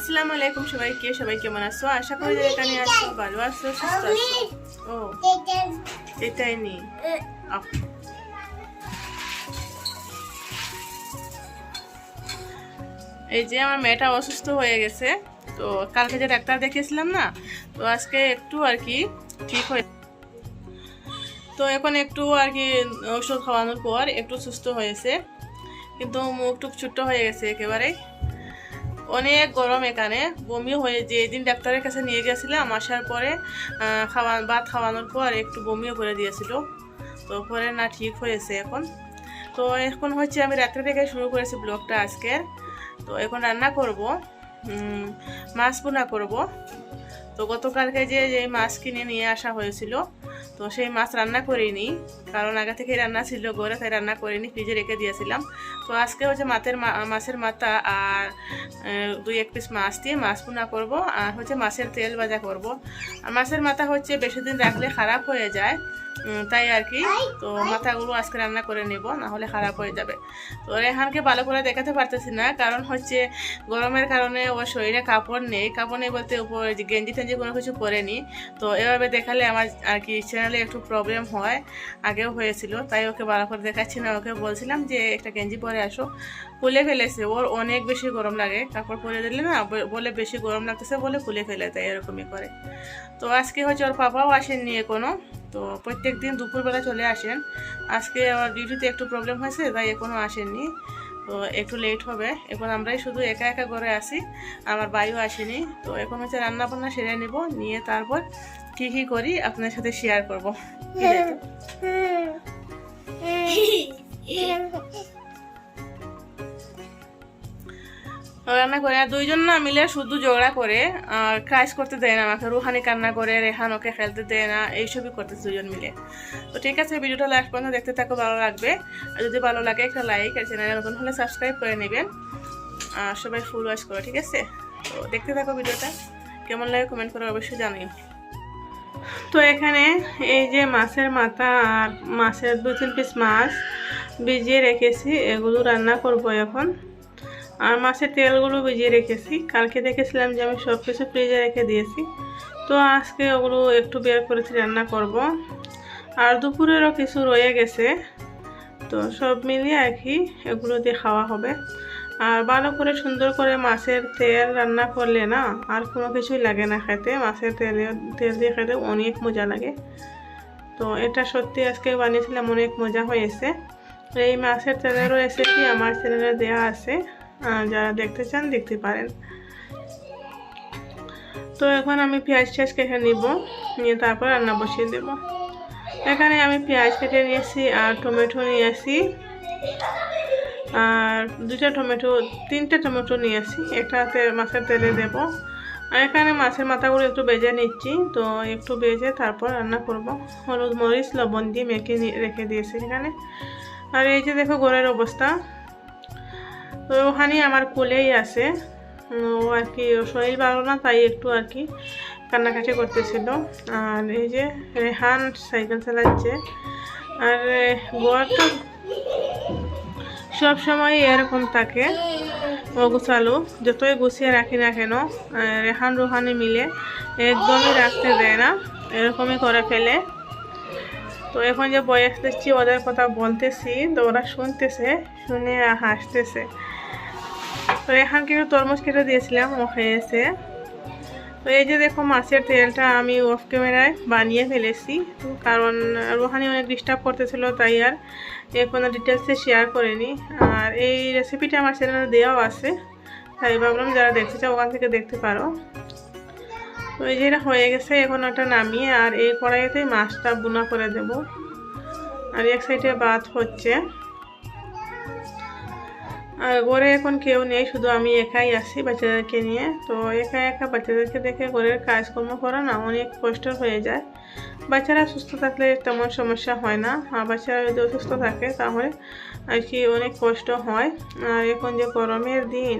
আসসালামু আলাইকুম সবাইকে, সবাই কেমন আছো? আশা করি এখানে আছো, ভালো আছো, সুস্থ আছো। ও, এটাই নি। এই যে আমার মেয়েটা অসুস্থ হয়ে গেছে, তো কালকে যে ডাক্তার দেখিয়েছিলাম না, তো আজকে একটু আর কি ঠিক হয়ে তো এখন একটু আর কি ওষুধ খাওয়ানোর পর একটু সুস্থ হয়েছে, কিন্তু মুখ টুক ছোট্ট হয়ে গেছে একেবারে অনেক গরম এখানে। বমি হয়ে যে দিন ডাক্তারের কাছে নিয়ে গেছিলাম আসার পরে খাওয়া, ভাত খাওয়ানোর পর একটু বমিও করে দিয়েছিল। তো পরে না ঠিক হয়েছে এখন। তো এখন হচ্ছে আমি রাত্রে থেকে শুরু করেছি ব্লগটা আজকে। তো এখন রান্না করব মাছ বোনা করব। তো গতকালকে যে যে মাছ কিনে নিয়ে আসা হয়েছিল, তো সেই মাছ রান্না করিনি। কারণ আগে থেকেই রান্না ছিল, ঘরে তাই রান্না করিনি, ফ্রিজে রেখে দিয়েছিলাম। তো আজকে হচ্ছে মাছের মা- মাছের মাথা আর দুই এক পিস মাছ দিয়ে মাছ পোনা করব, আর হচ্ছে মাছের তেল ভাজা করব। আর মাছের মাথা হচ্ছে বেশি দিন রাখলে খারাপ হয়ে যায়। তাই আর কি। তো মাথাগুলো আজকে রান্না করে নেব না হলে খারাপ হয়ে যাবে। তো রেহানকে ভালো করে দেখাতে পারতেছি না, কারণ হচ্ছে গরমের কারণে ওর শরীরে কাপড় নেই। কাপড় নেই বলতে উপরে গেঞ্জি টেঞ্জি কোনো কিছু পরেনি। তো এভাবে দেখালে আমার আর কি চ্যানেলে একটু প্রবলেম হয়। আগেও হয়েছিল, তাই ওকে ভালো করে দেখাচ্ছি না। ওকে বলছিলাম যে, একটা গেঞ্জি পরে আসো। খুলে ফেলেছে। ওর অনেক বেশি গরম লাগে। কাপড় পরে দিলে না বলে বেশি গরম লাগতেছে বলে খুলে ফেলে তাই এরকমই করে। তো আজকে হচ্ছে ওর পাপাও আসেননি এখনও। তো প্রত্যেক দিন দুপুরবেলা চলে আসেন। আজকে আমার ডিউটিতে একটু প্রবলেম হয়েছে তাই এখনও আসেননি। তো একটু লেট হবে। এখন আমরাই শুধু একা একা ঘরে আসি আমার বাড়িও আসেনি। তো এখন হচ্ছে রান্না বান্না সেরে নেব নিয়ে তারপর কী কী করি আপনার সাথে শেয়ার করব। রান্না করে, আর দুইজন না মিলে শুধু ঝগড়া করে, আর কাজ করতে দেয় না, আমাকে রুহানি কান্না করে রেহান ওকে খেলতে দেয় না, এইসবই করতে দুজন মিলে। তো ঠিক আছে, ভিডিওটা লাস্ট পর্যন্ত দেখতে থাকো, ভালো লাগবে। আর যদি ভালো লাগে একটা লাইক আর চ্যানেলে নতুন হলে সাবস্ক্রাইব করে নেবেন। আর সবাই ফুল ওয়াশ করো, ঠিক আছে? তো দেখতে থাকো ভিডিওটা। কেমন লাগে কমেন্ট করে অবশ্যই জানিও। তো এখানে এই যে মাছের মাথা আর মাছের দু তিন পিস মাছ ভিজিয়ে রেখেছি, এগুলো রান্না করব এখন। আর মাছের তেলগুলো ভিজিয়ে রেখেছি। কালকে দেখেছিলাম যে আমি সব কিছু ফ্রিজে রেখে দিয়েছি। তো আজকে ওগুলো একটু বের করেছি, রান্না করব। আর দুপুরেরও কিছু রয়ে গেছে। তো সব মিলিয়ে আর কি এগুলো দিয়ে খাওয়া হবে। আর ভালো করে সুন্দর করে মাছের তেল রান্না করলে না আর কোনো কিছুই লাগে না খেতে। মাছের তেলে, তেল দিয়ে খেতে অনেক মজা লাগে। তো এটা সত্যি আজকে বানিয়েছিলাম, অনেক মজা হয়েছে। এই মাছের তেলেরও রেসিপি আমার চ্যানেলে দেওয়া আছে। যারা দেখতে চান, দেখতে পারেন। তো এখন আমি পেঁয়াজ টিয়াজ কেটে নিব, নিয়ে তারপর রান্না বসিয়ে দেব। এখানে আমি পেঁয়াজ কেটে নিয়েছি আর টমেটো নিয়েছি। আর দুইটা টমেটো, তিনটে টমেটো নিয়েছি একটাতে মাছের তেলে দেব। আর এখানে মাছের মাথাগুলো একটু বেজে নিচ্ছি, তো একটু বেজে তারপর রান্না করব। হলুদ মরিচ, লবণ দিয়ে মেখে রেখে দিয়েছি এখানে। আর এই যে দেখো ঘরের অবস্থা। তো ওখানে আমার কোলেই আছে। ও আর কি শরীর ভালো না, তাই একটু আর কি কান্নাকাটি করতেছিল। আর এই যে রেহান সাইকেল চালাচ্ছে। আর গোয়াটা সব সময় এরকম থাকে। অগুছালো যতই গুছিয়ে রাখি না কেন রেহান, রুহানি মিলে একদমই রাখতে দেয় না, এরকমই করে ফেলে। তো এখন যে বয়স দিচ্ছি, ওদের কথা বলতেছি, তো ওরা শুনতেছে, শুনে হাসতেছে। তো একটু তরমুজ কেটে দিয়েছিলাম, ও খেয়েছে। তো এই যে দেখো মাছের তেলটা আমি অফ ক্যামেরায় বানিয়ে ফেলেছি। কারণ রোহানি অনেক ডিস্টার্ব করতেছিল, তাই আর কোনো ডিটেলসে শেয়ার করিনি। আর এই রেসিপিটা আমার চ্যানেলে দেওয়াও আছে। তাই ভাবলাম যারা দেখতে চাও ওখান থেকে দেখতে পারো। তো এই যে এটা হয়ে গেছে, এখন ওটা নামিয়ে আর এই কড়াইতেই মাছটা বুনা করে দেব। আর এক সাইডে ভাত হচ্ছে। ঘরে এখন কেউ নেই, শুধু আমি একাই আসি বাচ্চাদেরকে নিয়ে। তো একা একা বাচ্চাদেরকে দেখে ঘরের কাজকর্ম করা না, অনেক কষ্ট হয়ে যায়। বাচ্চারা সুস্থ থাকলে তেমন সমস্যা হয় না। আর বাচ্চারা যদি অসুস্থ থাকে তাহলে আর কি অনেক কষ্ট হয়। আর এখন যে গরমের দিন,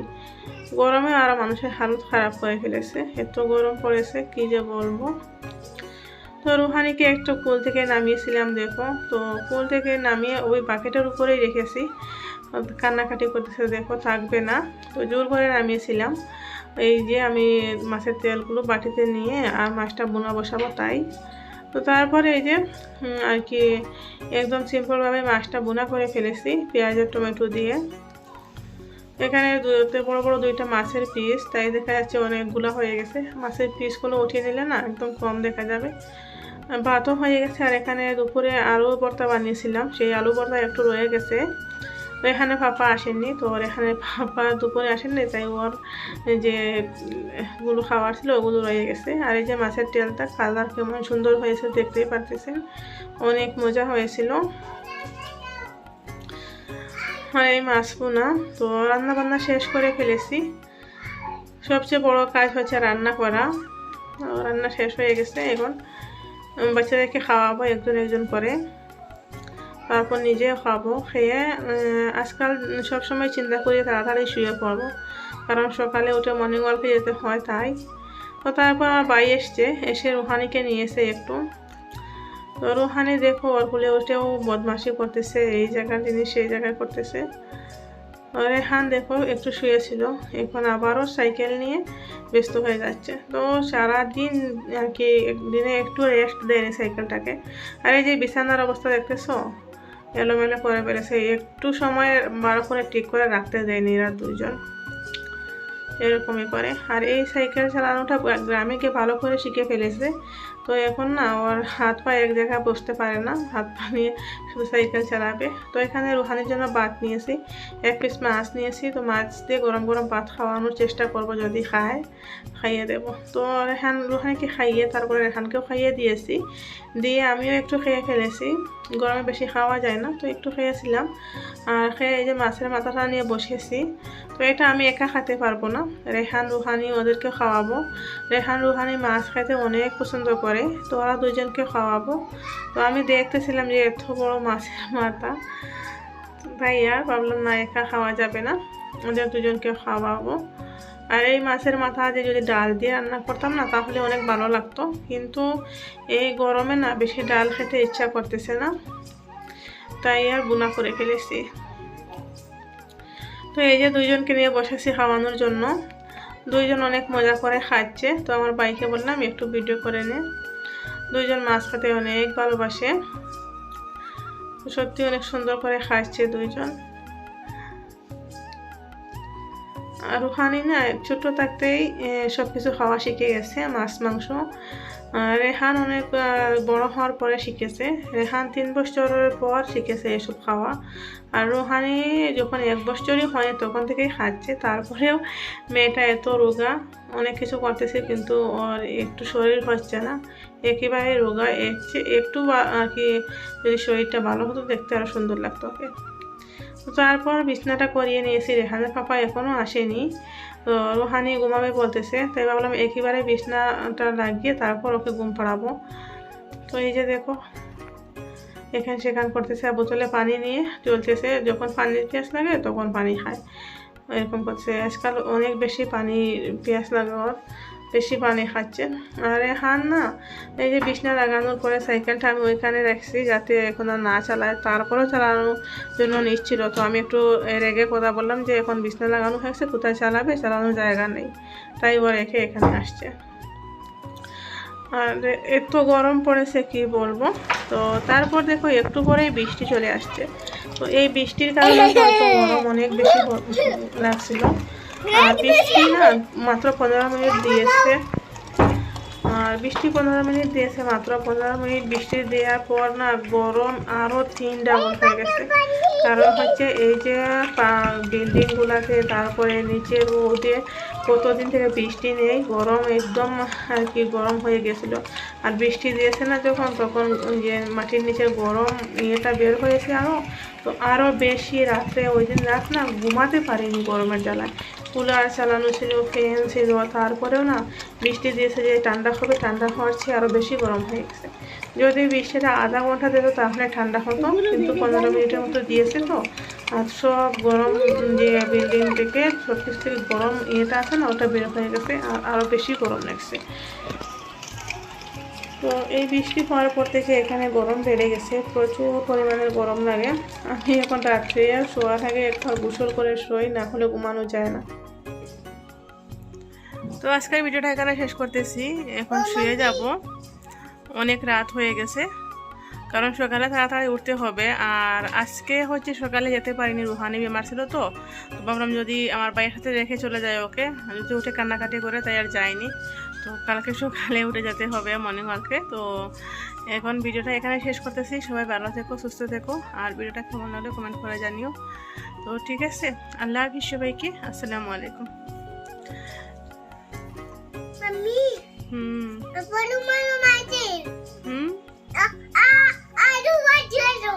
গরমে আর মানুষের হালত খারাপ করে ফেলেছে। এত গরম পড়েছে, কি যে বলব। তো রুহানিকে একটু কুল থেকে নামিয়েছিলাম, দেখো। তো কুল থেকে নামিয়ে ওই বাকেটের উপরেই রেখেছি। কান্নাকাটি করতেছে, দেখো, থাকবে না। তো জোর করে নামিয়েছিলাম। এই যে আমি মাছের তেলগুলো বাটিতে নিয়ে আর মাছটা বোনা বসাবো তাই। তো তারপরে এই যে আর কি একদম সিম্পলভাবে মাছটা বোনা করে ফেলেছি পেঁয়াজ আর টমেটো দিয়ে। এখানে বড় বড় দুইটা মাছের পিস তাই দেখা যাচ্ছে অনেকগুলো হয়ে গেছে। মাছের পিসগুলো উঠিয়ে নিলে না একদম কম দেখা যাবে। ভাতও হয়ে গেছে, আর এখানে দুপুরে আলু ভর্তা বানিয়েছিলাম। সেই আলু ভর্তা একটু রয়ে গেছে। এখানে পাপা আসেননি, তো এখানে পাপা দুপুরে আসেননি, তাই ওর যে গুলো খাওয়ার ছিল ওগুলো রয়ে গেছে। আর এই যে মাছের তেলটা, কালার কেমন সুন্দর হয়েছে দেখতেই পারতেছেন। অনেক মজা হয়েছিল। আর এই মাছ পোনা, তো রান্না বান্না শেষ করে ফেলেছি। সবচেয়ে বড় কাজ হচ্ছে রান্না করা। রান্না শেষ হয়ে গেছে, এখন বাচ্চাদেরকে খাওয়াবো একজন একজন করে। তারপর নিজে খাব, খেয়ে আজকাল সবসময় চিন্তা করি তাড়াতাড়ি শুয়ে পড়ব। কারণ সকালে উঠে মর্নিং ওয়ার্কে যেতে হয় তাই। তো তারপর আমার বাই এসছে, এসে রুহানিকে নিয়েছে একটু। তো রুহানি দেখো, ওর কুলে উঠেও বদমাশি করতেছে, এই জায়গার জিনিস, সেই জায়গায় করতেছে। রেহান দেখো, একটু শুয়েছিল, এখন আবারও সাইকেল নিয়ে ব্যস্ত হয়ে যাচ্ছে। তো সারাদিন আর কি, দিনে একটু রেস্ট দেয়নি সাইকেলটাকে আর এই যে বিছানার অবস্থা দেখতেছো? এলোমেলো করে ফেলেছে। একটু সময় বার করে ঠিক করে রাখতে দেয়নি এরা দুজন এরকমই করে। আর এই সাইকেল চালানোটা গ্রামে গিয়ে ভালো করে শিখে ফেলেছে। তো এখন না, ওর হাত পা এক জায়গায় বসতে পারে না। হাত পা নিয়ে শুধু সাইকেল চালাবে। তো এখানে রুহানির জন্য ভাত নিয়েছি। এক পিস মাছ নিয়েছি। তো মাছ দিয়ে গরম গরম ভাত খাওয়ানোর চেষ্টা করব যদি খায়, খাইয়ে দেব। তো রেহান, রুহানিকে খাইয়ে, তারপরে রেহানকেও খাইয়ে দিয়েছি। দিয়ে আমিও একটু খেয়ে ফেলেছি। গরমে বেশি খাওয়া যায় না, তো একটু খেয়েছিলাম। আর খেয়ে এই যে মাছের মাথাটা নিয়ে বসেছি, তো এটা আমি একা খেতে পারব না। রেহান রুহানি ওদেরকে খাওয়াবো। রেহান রুহানি মাছ খেতে অনেক পছন্দ করে, তো ওরা দুজনকে খাওয়াবো। তো আমি দেখতেছিলাম যে এত বড় মাছের মাথা। আর ভাবলাম না, একা খাওয়া যাবে না, ওদের দুজনকে খাওয়াবো। আর এই মাছের মাথা দিয়ে যদি ডাল দিয়ে রান্না করতাম না, তাহলে অনেক ভালো লাগতো। কিন্তু এই গরমে না বেশি ডাল খেতে ইচ্ছা করতেছে না। তাই আর বুনা করে ফেলেছি। তো এই যে দুইজনকে নিয়ে বসেছি খাওয়ানোর জন্য। দুইজন অনেক মজা করে খাচ্ছে। তো আমার বাইকে বললাম, একটু ভিডিও করে নে। দুইজন মাছ খেতে অনেক ভালোবাসে। সত্যি অনেক সুন্দর করে খাচ্ছে দুইজন। রুহানি না ছোট থাকতেই সব কিছু খাওয়া শিখে গেছে, মাছ, মাংস। রেহান অনেক বড় হওয়ার পরে শিখেছে। রেহান তিন বছরের পর শিখেছে এসব খাওয়া। আর রুহানি যখন এক বছরই হয় তখন থেকেই খাচ্ছে। তারপরেও মেয়েটা এত রোগা, অনেক কিছু করতেছে কিন্তু ওর একটু শরীর হচ্ছে না। একেবারে রোগা, একটু আর কি যদি শরীরটা ভালো হতো দেখতে আরও সুন্দর লাগতো ওকে। তারপর বিছনাটা করিয়ে নিয়েছি রেহানের পাপা এখনও আসেনি। তো রুহানি ঘুমাবে বলতেছে। তাই ভাবলাম একেবারে বিছনাটা লাগিয়ে তারপর ওকে ঘুম পাড়াবো। তো এই যে দেখো, এখান সেখান করতেছে। আর বোতলে পানি নিয়ে চলতেছে। যখন পানির পিয়াস লাগে তখন পানি খায়। এরকম করছে। আজকাল অনেক বেশি পানি পিয়াস লাগে ওর। বেশি পানি খাচ্ছে। আর হান না, এই যে বিছনা লাগানোর পরে সাইকেলটা আমি ওইখানে রাখছি যাতে এখন আর না চালায়। তারপরেও চালানোর জন্য নিচ্ছিল তো আমি একটু রেগে কথা বললাম যে এখন বিছনা লাগানো হয়েছে, কোথায় চালাবে? চালানোর জায়গা নেই। তাই ও রেখে এখানে আসছে। আর এত গরম পড়েছে, কি বলব? তো তারপর দেখো একটু পরেই বৃষ্টি চলে আসছে। তো এই বৃষ্টির কারণে গরম অনেক বেশি লাগছিল। আর বৃষ্টি না মাত্র পনেরো মিনিট দিয়েছে। আর বৃষ্টি পনেরো মিনিট দিয়েছে মাত্র পনেরো মিনিট বৃষ্টি দেওয়ার পর না গরম আরও তিন ডাবল হয়ে গেছে। কারণ হচ্ছে এই যে বিল্ডিং গুলাতে তারপরে নিচের রোদে কতদিন থেকে বৃষ্টি নেই গরম একদম আর কি গরম হয়ে গেছিল। আর বৃষ্টি দিয়েছে না যখন তখন যে মাটির নিচে গরম ইয়েটা বের হয়েছে আরও তো আরও বেশি রাত্রে ওই দিন রাত না ঘুমাতে পারিনি গরমের জ্বালায়। কুলার চালানো ছিল, ফ্যান ছিল তারপরেও না বৃষ্টি দিয়েছে যে ঠান্ডা হবে, ঠান্ডা হওয়ার চেয়ে আরও বেশি গরম হয়ে গেছে। যদি বৃষ্টিটা আধা ঘণ্টা দিত তাহলে ঠান্ডা হতো, কিন্তু পনেরো মিনিটের মতো দিয়েছে তো। আর সব গরম যে বিল্ডিং থেকে সব কিছু থেকে গরম ইয়েটা আছে না, ওটা বের হয়ে গেছে, আর আরও বেশি গরম লাগছে। তো এই বৃষ্টি হওয়ার পর থেকে এখানে গরম বেড়ে গেছে, প্রচুর পরিমাণে গরম লাগে। আমি এখন রাত্রে শোয়ার আগে একবার গোসল করে শোই, না হলে ঘুমানো যায় না। তো আজকের ভিডিওটা এখানে শেষ করতেছি। এখন শুয়ে যাব। অনেক রাত হয়ে গেছে। কারণ সকালে তাড়াতাড়ি উঠতে হবে। আর আজকে হচ্ছে সকালে যেতে পারিনি, রুহানি বেমার ছিল তো। তো ভাবলাম যদি আমার বাইয়ের সাথে রেখে চলে যায় ওকে। যদি উঠে কান্নাকাটি করে তাই আর যায়নি তো কালকে সকালে উঠে যেতে হবে মর্নিং ওয়ার্কে তো এখন ভিডিওটা এখানে শেষ করতেছি। সবাই ভালো থেকো, সুস্থ থেকো। আর ভিডিওটা কেমন হলে কমেন্ট করে জানিও। তো ঠিক আছে। আল্লাহ হাফিজ সবাইকে। আসসালামু আলাইকুম। હમ પેલું મારું માજી હમ આ આ આ વાજેલો